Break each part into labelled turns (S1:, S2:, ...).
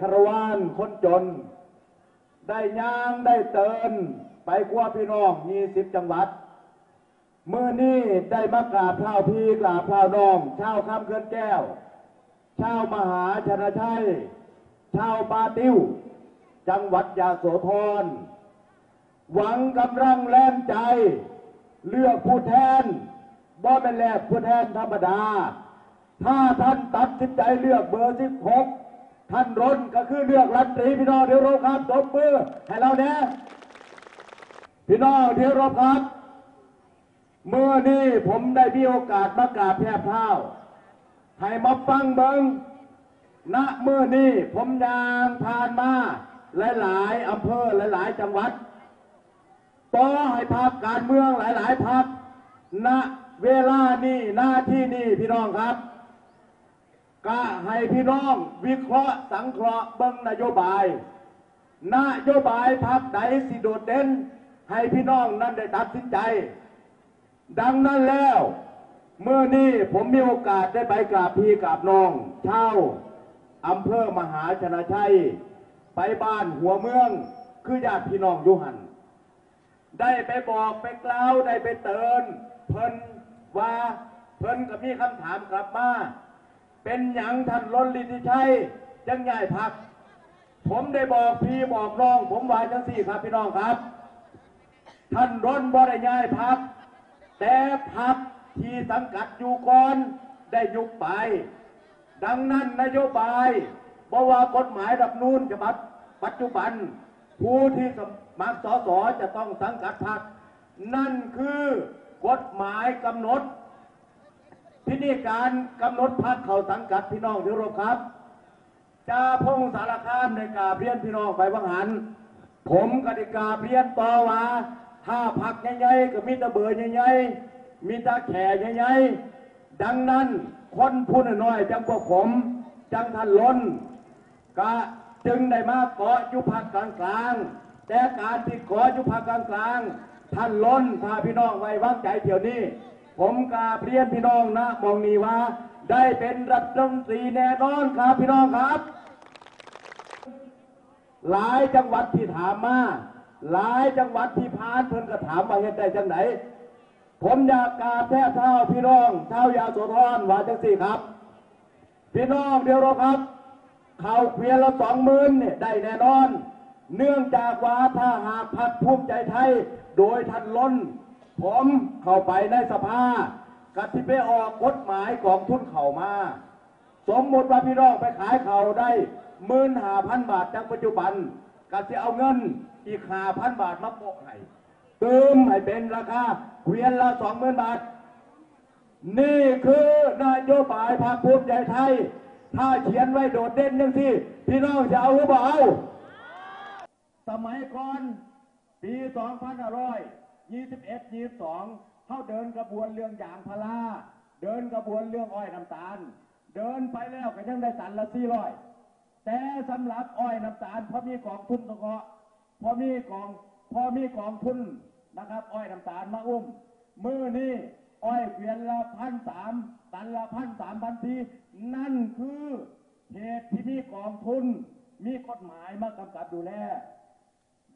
S1: คารวานคนจน ได้ย่างได้เตินไปกว่าพี่น้องยี่สิบจังหวัดเมื่อนี้ได้มากราบเท้าพี่กราบเท้าน้องชาวคำเขื่อนแก้วชาวมหาชนชัยชาวปาติ้วจังหวัดยาโสธรหวังกำลังแรงใจ เลือกผู้แทนบ่เป็นแลกผู้แทนธรรมดา ถ้าท่านตัดสินใจเลือกเบอร์สิบหก ท่านรนก็คือเลือกรัฐตรีพี่น้องเดี๋ยวรบครับตบมือให้เราเนี่ยพี่น้องเดี๋ยวรบครับ เมื่อนี้ผมได้มีโอกาสมากาบแพร่เท้าให้มาฟังเบิงณเมื่อนี้ผมยางผ่านมาหลายๆอำเภอหลาย ๆ จังหวัดต่อให้พักการเมืองหลาย ๆพักณเวลานี้หน้าที่นี้พี่น้องครับ ก็ให้พี่น้องวิเคราะห์สังเคราะห์เบิ้งนโยบาย นโยบายพักใดสิโดดเด่นให้พี่น้องนั้นได้ตัดสินใจ ดังนั้นแล้วเมื่อนี้ผมมีโอกาสได้ไปกราบพี่กราบน้องเช่าอำเภอมหาชนะชัย ไปบ้านหัวเมือง คือญาติพี่น้องยุหัน ได้ไปบอกไปกล่าวได้ไปเตือนเพิ่นว่าเพิ่นก็มีคำถามกลับมา เป็นหยังท่านล้นลิติชัยจังใหญ่พัก ผมได้บอกพี่บอกน้อง ผมว่าจังสี่ครับพี่น้องครับ ท่านร้นบ่ได้ย้ายพัก แต่พักที่สังกัดอยู่ก่อนได้ยุบไป ดังนั้นนโยบายบอกว่ากฎหมายรับนูนฉบับปัจจุบัน ผู้ที่สมัครสสจะต้องสังกัดพัก นั่นคือกฎหมายกำหนด พิธีการกำหนดพักเขาสังกัดพี่น้องที่รพครับจะพงสารคามในกาเรียนพี่น้องไปวังหัน ผมกติกาเรียนต่อว่าถ้าพักใหญ่ๆก็มีตะเบอร์ใหญ่ๆมีตาแข่ใหญ่ๆดังนั้นคนผู้น้อยจังพวกผมจังท่านล้นก็จึงได้มาเกาะอยุพักกลางๆแต่การที่เกาะอยุพักกลางๆท่านล้นถ้าพี่น้องไว้วางใจเที่ยวนี้ ผมกาบเรียนพี่น้องนะมองนี้ว่า ได้เป็นรัฐมนตรีแน่นอนครับพี่น้องครับ หลายจังหวัดที่ถามมาหลายจังหวัดที่พานเพิ่นก็ถามว่าเฮ็ดได้จังไหนผมอยากกาแท้เท้าพี่น้องเท้ายาโสธรว่าจังสี่ครับ พี่น้องเดียวเราครับ เขาเพียงละสองหมื่นเนี่ยได้แน่นอน เนื่องจากว่าถ้าหากพักภูมิใจไทย โดยทันล้น ผมเข้าไปในสภากติไปออกกฎหมายของทุนเข่ามา สมมติว่าพี่น้องไปขายเข่าได้หมื่นห้าพันบาทจากปัจจุบันก็จะเอาเงินอีกห้าพันบาทมาโปะให้เติมให้เป็นราคาเวียนละสองหมื่นบาท นี่คือนโยบายพรรคภูมิใจไทย ถ้าเขียนไว้โดดเด่นยังที่พี่น้องจะเอาหรือเปล่าสมัยก่อนปี 2521 22เขาเดินกระบวนเรื่องยางพาราเดินกระบวนเรื่องอ้อยน้ำตาล เดินไปแล้วก็ยังได้ตันละสี่ร้อยแต่สำหรับอ้อยน้ำตาลพอมีกองทุนตะเกาะพอมีกองพอมีกองทุนนะครับ อ้อยน้ำตาลมาอุ้มมือนี้อ้อยเกวียนละพันสามตันละพันสามพันทีนั่นคือเหตุที่มีกองทุน มีกฎหมายมากำกับดูแล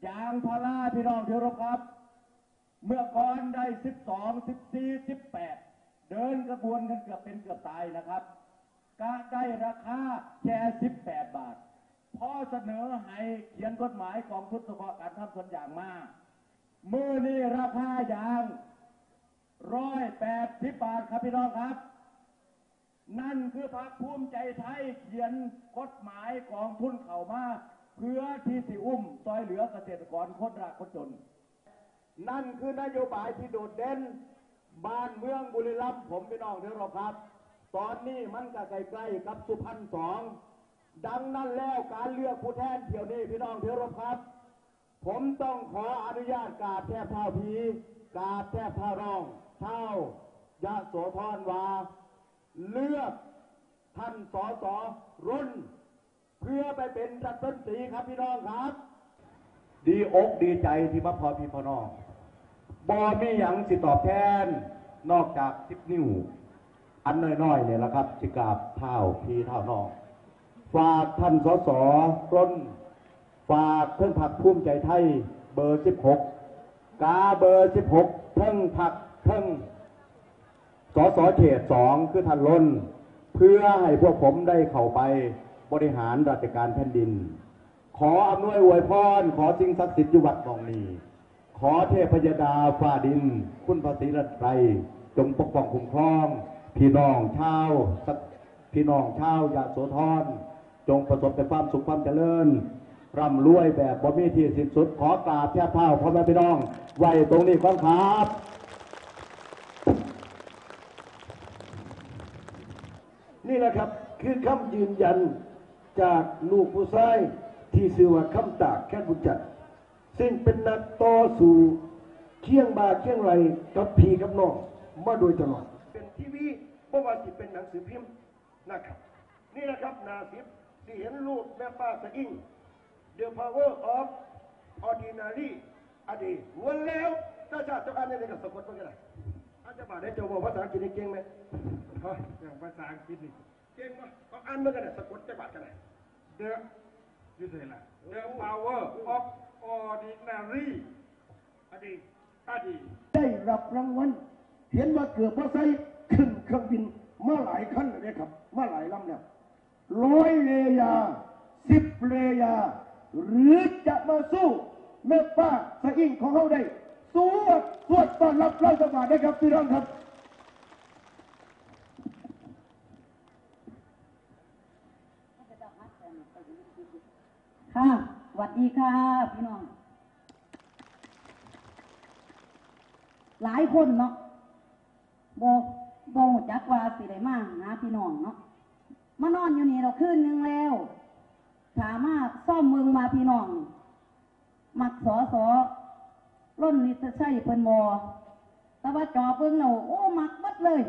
S1: ยางพาราพี่น้องที่เคารครับ เมื่อก่อนได้สิบสองสิบสี่สิบแปดเดินกระบวนกันเกือบเป็นเกือบตายนะครับก็ได้ราคาแค่สิบแปดบาทพอเสนอให้เขียนกฎหมายของทุนเฉพาการทำส่วนอย่างมามือนี้ราคายางร้อยแปดสิบบาทครับพี่น้องครับ นั่นคือพรรคภูมิใจไทยเขียนกฎหมายของทุนเข้ามาเพื่อที่สิอุ้มซอยเหลือเกษตรกรคนรากคนจน นั่นคือนโยบายที่โดดเด่นบ้านเมืองบุรีรัมย์ผมพี่น้องเท่าเราครับ ตอนนี้มันก็ใกล้ๆกับสุพรรณสองดังนั้นแล้วการเลือกผู้แทนเที่ยวนี้พี่น้องเท่าเราครับ ผมต้องขออนุญาตกราบแทบเท้าพีกราบแทบเท้าน้องเท้ายะโสธรวาเลือกท่านสอสอรุ่น เพื่อไปเป็นรัฐมนตรีครับพี่น้องครับ ดีอกดีใจที่มาพอพี่พอน้อง บอมีหยังสิตอบแทน นอกจากสิบนิ้ว อันน้อยๆเนี่ยแหละครับสิกราบเท้าพี่เท้านองฝากท่านสสร้นฝากเพิ่งผักภูมิใจไทย เบอร์16กกาเบอร์16เพิ่งผักเพิ่งสสเขตสองคือท่านล้น เพื่อให้พวกผมได้เข้าไปบริหารราชการแผ่นดิน ขออำนวยอวยพร ขอสิ่งศักดิ์สิทธิ์อยู่วัดหนองนี้ ขอเทพยดาฟ้าดิน คุณพระศรีรัตน์ไตรจงปกป้องคุ้มครอง พี่น้องชาวพี่น้องชาวยะโสธรจงประสบแต่ความสุขความเจริญ ร่ำรวยแบบบ่มีที่สิ้นสุดขอกราบแทบเท้าพ่อแม่พี่น้องไว้ตรงนี้ก่อนครับ
S2: นี่แหละครับคือคำยืนยันจากลูกผู้ชายที่ชื่อว่าคำตากแค่บุญจัด ซึ่งเป็นนักต่อสู้เคียงบาเคียงไหลกับพีกับน้องมาโดยตลอด เป็นทีวีเพราะว่าที่เป็นหนังสือพิมพ์นะครับ นี่แหละครับนาสิบที่เห็นรูปแม่ป้าสะอิ่ง The Power of Ordinary อดีตวนแล้วถ้าชาติเจ้าอันนี้ในกับสะกดมันก็ได้อาจจะบาได้เจ้าบอกภาษาอังกฤษเก่งไหมฮะ
S3: อย่างภาษาอังกฤษนี่
S2: เก่งปะก็อ่านเมันกันได้สะกดจะบาดกันได้
S3: The ยูเซล่ะ The power of ordinary อดีตอดีต
S2: ได้รับรางวัลเห็นว่าเกือบว่าใส่ขึ้นเครื่องบินมาหลายขั้นเลยครับมาหลายลำแล้วร้อยเลยาสิบเลยา หรือจะมาสู้แม่ป้าสะอิ่งของเขาได้สวดสวดต้อนรับเราสวัสดีครับพี่น้องครับ
S4: ค่ะ สวัสดีค่ะพี่น้อง หลายคนเนาะบอกบจักว่าสิได้มาหาพี่น้องเนาะมานอนอยู่นี่เราคืนนึงแล้วถามมาซ่อมเมืองมาพี่น้อง มักสอสอร่นนิตใช่เพิ่นบอแต่ว่าจอเพิ่งเราโอ้มักมัดเลย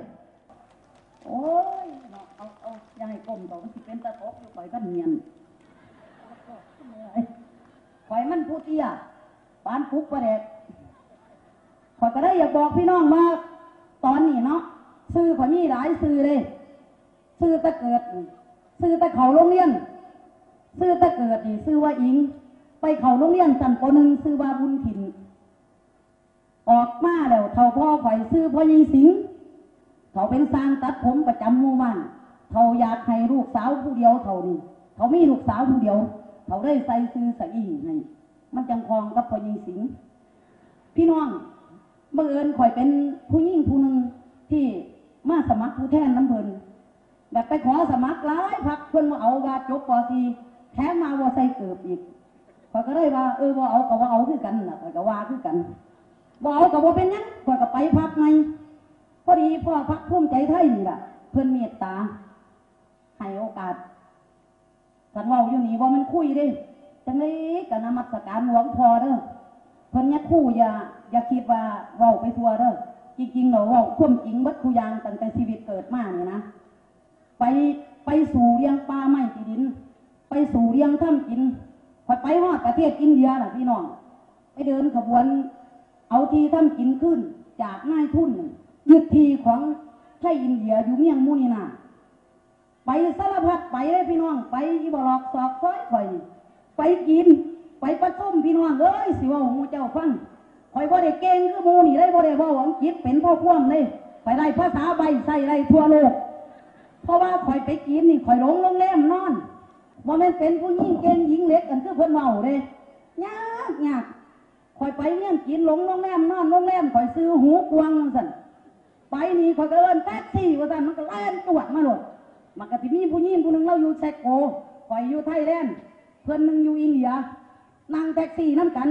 S4: โอ้ยเนาะเอาเอาอย่าให้กลมต่อมันสิเป็นตะตกอยู่ปล่อยกันเนียน อยมันผู้เตี้ยปานฟุกประเด็ดขอยก็ได้อยากบอกพี่น้องว่าตอนนี้เนาะซื้อขอยมีหลายซื้อเลยซื้อตะเกิดซื้อตะเขาโรงเรียนซื้อตะเกิดนี่ซื้อว่าอิง ไปเขาโรงเรียนสันปหนึ่งซื้อว่าบุญถิ่นออกมาแล้วเท่าพ่อข่อยซื้อพ่อยิงสิงเขาเป็นสร้างตัดผมประจำหมู่บ้านเขาอยากให้ลูกสาวผู้เดียวเท่านี้เขามีลูกสาวผู้เดียว เขาได้ใส่ซื้อใส่อีให้มันจังคองกับพอยิงสิงพี่น้องบังเอิญข่อยเป็นผู้หญิงผู้หนึ่งที่มาสมัครผู้แทนน้ำเพลินแบบไปขอสมัครหลายพักเพื่อนมาเอาว่าจบปอซีแถมมาว่าใส่เกือบอีกข่อยก็เลยว่าเออว่าเอากับว่าเอาคือกันนะข่อยก็ว่าคือกันว่าเอากับว่าเป็นยังข่อยก็ไปพักไงพอดีพ่อพักภูมิใจไทยนี่แหละเพื่อนเมตตาให้โอกาส กันว่าอยู่นี่ว่ามันคุยเด้จังเลยกันนมัสการหลวงพ่อเด้อเพิ่นเนี่ยคู่อย่าอย่าคิดว่าเว้าไปทัวเด้อจริงๆเราเว้าควมจริงบัดคุยางตั้งแต่ชีวิตเกิดมาเนี่ยนะไปไปสู่เรียงป่าไม้ที่ดิน ไปสู่เรียงถ้ำกินพอไปฮอดประเทศอินเดียน่ะพี่น้องไปเดินขบวน เอาทีถ้ำกินขึ้น จากนายทุนน่ะยึดทีของไทยอินเดียอยู่เมียงมูนีนา ไปสารพัดไปเลยพี่น้อง ไปอีบลอกสอกซอยข่อยนี่ไปกิน ไปประชุมพี่น้องเอ้ยสิว่าหมูเจ้าฟังข่อยบ่ได้เก่งคือหมูนี่ได้บ่ได้เว้าอังกฤษเป็นพ่อพ่วงเลยไปได้ภาษาใบใส่ได้ทั่วโลก เพราะว่าข่อยไปกินนี่ข่อยหลงโรงแรมนอนว่ามันเป็นผู้หญิงเก่งหญิงเล็กกันคือเพิ่นเมาเลยยากยากข่อยไปเนี่ยกินหลงโรงแรมนอนโรงแรมข่อยซื้อหูกวางสั่นไปนี่ข่อยก็เอินแท็กซี่ว่าสั่นมันก็แล่นตรวจมาโลด มันก็ที่มีผู้หญิงผู้หนึ่งเราอยู่แซกโกข่อยอยู่ไทยแลนด์เพื่อนหนึ่งอยู่อินเดียนั่งแท็กซี่น้ำกัน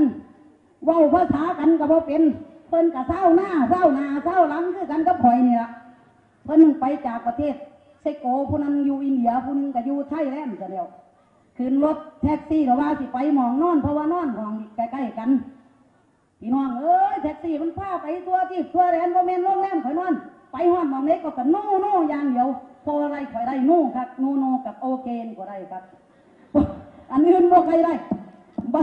S4: เว้าภาษากันก็บ่เป็น เพิ่อนก็เศร้าหน้าเศร้าหน้าเศร้าหลังคือกันกับข่อยนี่ละเพิ่อนหนึ่งไปจากประเทศเซกโกผู้นั้นอยู่อินเดียผู้นึงก็อยู่ไทยแลนด์ซะแล้วขึ้นรถแท็กซี่ก็ว่าสิไปมองนอนเพราะว่านอนห้องใกล้ๆกันพี่น้องเอ้ยแท็กซี่มันพาไปตัวที่ตัวแดนบ่แม่นโรงแรมข่อยนอน ไปฮอดหมองเล็กก็กันโน่โน่อย่างเดียวโทรอะไรข่อยได้โน่ครับโน่โน่กับโอเคนก็ได้ครับ อันอื่นบ่ใครได้บ่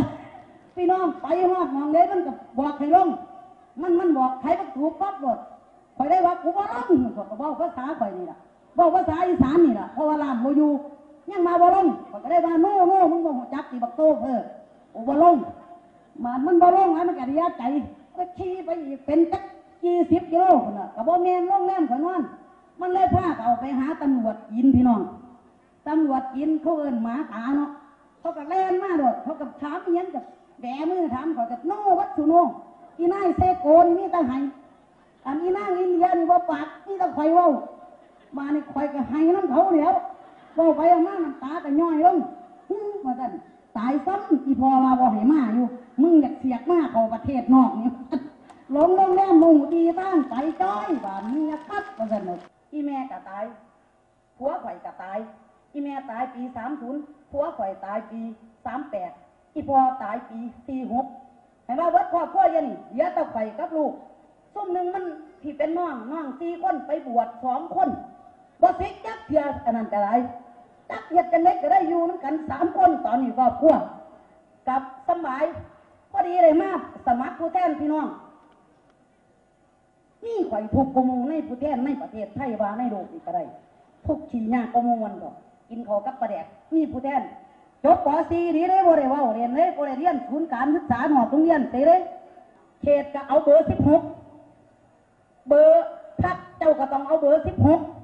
S4: พี่น้องไปฮอดหมองเล็กมันก็บบอกให้ลงมันมันบอกใครก็ถูกปั๊บหมดข่อยได้ว่ากูบ่ลงข่อยก็เว้าภาษาข่อยนี่ล่ะเว้าภาษาอีสานนี่ล่ะเพราะว่าลามบ่อยู่ยังมาบ่ลงข่อยก็ได้ว่าโน่โน่มึงบ่ฮู้จักสิบักโตเพอโอ้บ่ลงมามันบ่ลงอันมันก็ระยะใจก็ขี่ไปอีกเป็นจัก 20กิโลพุ่นน่ะก็บ่แม่นโรงแรมข่อยนอน มันเลยพาเขาไปหาตำรวจยินพี่น้องตำรวจยินเขาเอินหมาตาเนาะเขาก็แล่นมาโดดเขาก็ถามยังกับแบมือถามเขากับโนวัดสุโนอีนายเซโกนี่มีตาไห้อันอีนางอินเดียนี่ว่าปากนี่ตะข่อยว้ามาในข่อยก็ไห้น้ำเขาเดี๋ยวว้าไปเอามาน้ำตาก็ย่อยลงฮึ่มมาสั่นตายซ้ำอีพอว่าบ่ให้มาอยู่ มึงอยากเสียกมาเข้าประเทศนอกนี่ ลงลงแล้วหมูดีตั้งใจจ้อยบานนี้ครับมาสั่นหมดอีแม่ก็ตายผัวข่อยก็ตายอีแม่ตายปีสามศูนย์ผัวข่อยตายปีสามแปดอีพ่อตายปีสี่หกเห็นว่าเบิดครอบครัวยันเหลือแต่ข่กับลูกซุ่มหนึ่งมันที่เป็นน้องน้องสี่คนไปบวชสองคนบ่สิจักเทียอันนั้นก็ไรจักเฮ็ดกันเล็กก็ได้อยู่น้ำกันสามคนตอนนี้ครอบครัวกับสมัยพอดีเลยมากสมัครผู้แทนพี่น้อง นี่ข่อยทุกกมูในประเทศในประเทศไทยว่าในโลกอีกก็ได้ทุกขี้ยากกหมูมันก็กินเขาวกับปลาแดกมีผู้แทนจบป .4 นี่เลยบ่ได้เว้าเรียนเลยบ่ได้เรียนศูนย์การศึกษาหอโรงเรียนเตเลยเขตก็เอาเบอร์16เบอร์พักเจ้าก็ต้องเอาเบอร์16